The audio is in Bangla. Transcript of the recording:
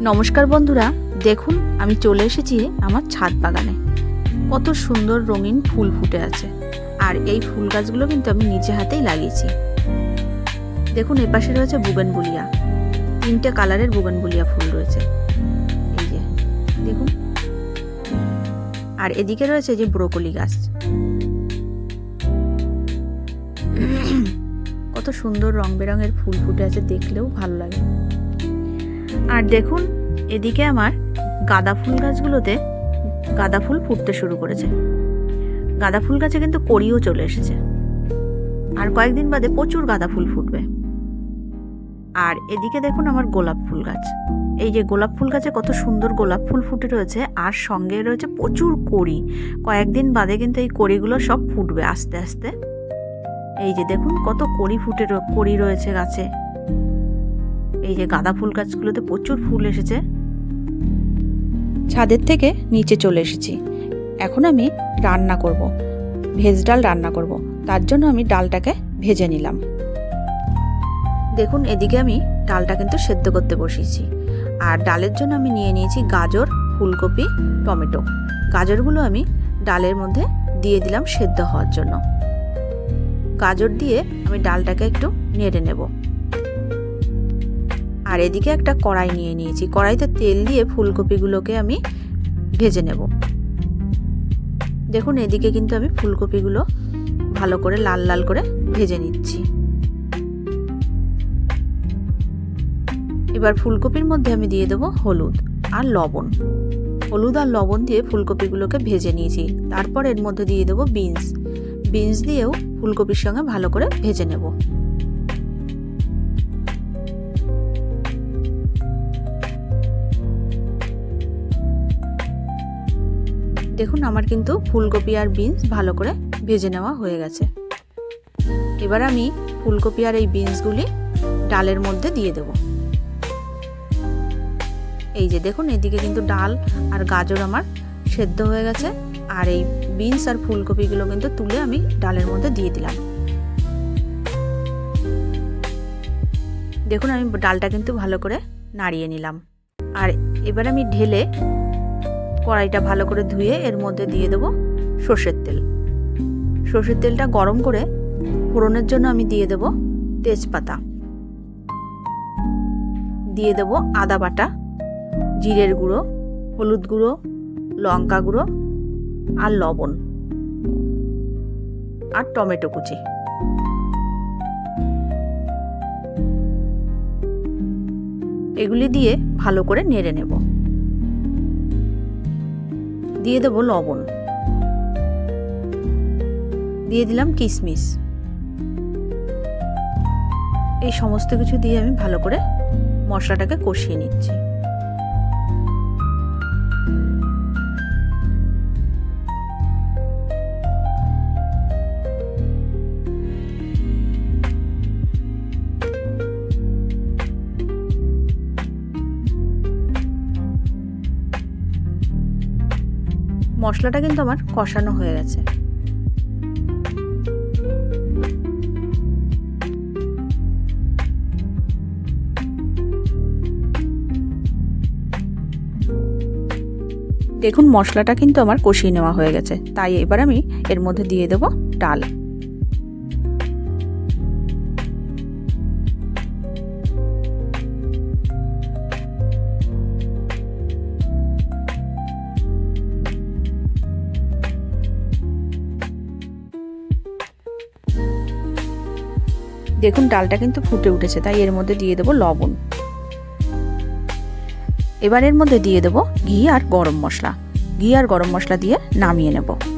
নমস্কার বন্ধুরা, দেখুন আমি চলে এসেছি আমার ছাদ বাগানে। কত সুন্দর রঙিন ফুল ফুটে আছে। আর এই ফুল গাছগুলো কিন্তু আমি নিজে হাতেই লাগিয়েছি। দেখুন এপাশে রয়েছে বুগেনবুলিয়া। তিনটে কালারের বুগেনবুলিয়া ফুল রয়েছে। এই যে, দেখুন। আর এদিকে রয়েছে যে ব্রোকলি গাছ। কত সুন্দর রং বেরঙের ফুল ফুটে আছে, দেখলেও ভালো লাগে। আর দেখুন, এদিকে আমার গাঁদা ফুল গাছগুলোতে গাঁদা ফুল ফুটতে শুরু করেছে। গাঁদা ফুল গাছে কিন্তু কড়িও চলে এসেছে। আর কয়েকদিন বাদে প্রচুর গাঁদা ফুল ফুটবে। আর এদিকে দেখুন আমার গোলাপ ফুল গাছ। এই যে গোলাপ ফুল গাছে কত সুন্দর গোলাপ ফুল ফুটে রয়েছে, আর সঙ্গে রয়েছে প্রচুর কড়ি। কয়েকদিন বাদে কিন্তু এই কড়িগুলো সব ফুটবে আস্তে আস্তে। এই যে দেখুন কত কড়ি ফুটে কড়ি রয়েছে গাছে। এই যে গাঁদা ফুল গাছগুলোতে প্রচুর ফুল এসেছে। ছাদের থেকে নিচে চলে এসেছি। এখন আমি রান্না করব, ভেজ ডাল রান্না করব। তার জন্য আমি ডালটাকে ভেজে নিলাম। দেখুন, এদিকে আমি ডালটা কিন্তু সেদ্ধ করতে বসিয়েছি। আর ডালের জন্য আমি নিয়ে নিয়েছি গাজর, ফুলকপি, টমেটো। গাজরগুলো আমি ডালের মধ্যে দিয়ে দিলাম সেদ্ধ হওয়ার জন্য। গাজর দিয়ে আমি ডালটাকে একটু নেড়ে নেব। আর এদিকে একটা কড়াই নিয়ে নিয়েছি। কড়াইতে তেল দিয়ে ফুলকপিগুলোকে আমি ভেজে নেব। দেখুন, এদিকে কিন্তু আমি ফুলকপিগুলো ভালো করে লাল লাল করে ভেজে নিচ্ছি। এবার ফুলকপির মধ্যে আমি দিয়ে দেবো হলুদ আর লবণ। হলুদ আর লবণ দিয়ে ফুলকপিগুলোকে ভেজে নিয়েছি। তারপর এর মধ্যে দিয়ে দেবো বিনস। বিনস দিয়েও ফুলকপির সঙ্গে ভালো করে ভেজে নেব। দেখুন আমার কিন্তু ফুলকপি আর বিনস ভালো করে ভেজে নেওয়া হয়ে গেছে। এবার আমি ফুলকপি আর এই বিনসগুলি ডালের মধ্যে দিয়ে দেব। এই যে দেখুন, এদিকে কিন্তু ডাল আর গাজর আমার সেদ্ধ হয়ে গেছে, আর এই বিনস আর ফুলকপিগুলো কিন্তু তুলে আমি ডালের মধ্যে দিয়ে দিলাম। দেখুন, আমি ডালটা কিন্তু ভালো করে নাড়িয়ে নিলাম। আর এবার আমি ঢেলে কড়াইটা ভালো করে ধুয়ে এর মধ্যে দিয়ে দেবো সর্ষের তেল। সর্ষের তেলটা গরম করে ফোড়নের জন্য আমি দিয়ে দেব তেজপাতা। দিয়ে দেব আদা বাটা, জিরের গুঁড়ো, হলুদ গুঁড়ো, লঙ্কা গুঁড়ো আর লবণ আর টমেটো কুচি। এগুলি দিয়ে ভালো করে নেড়ে নেব। দিয়ে দেবো লবণ। দিয়ে দিলাম কিশমিশ এই সমস্ত কিছু দিয়ে আমি ভালো করে মশলাটাকে কষিয়ে নিচ্ছি। মশলাটা কিন্তু আমার কষানো হয়ে গেছে। দেখুন, মশলাটা কিন্তু আমার কষিয়ে নেওয়া হয়ে গেছে। তাই এবার আমি এর মধ্যে দিয়ে দেব ডাল। দেখুন, ডালটা কিন্তু ফুটে উঠেছে, তাই এর মধ্যে দিয়ে দেবো লবণ। এবার এর মধ্যে দিয়ে দেবো ঘি আর গরম মশলা। ঘি আর গরম মশলা দিয়ে নামিয়ে নেব।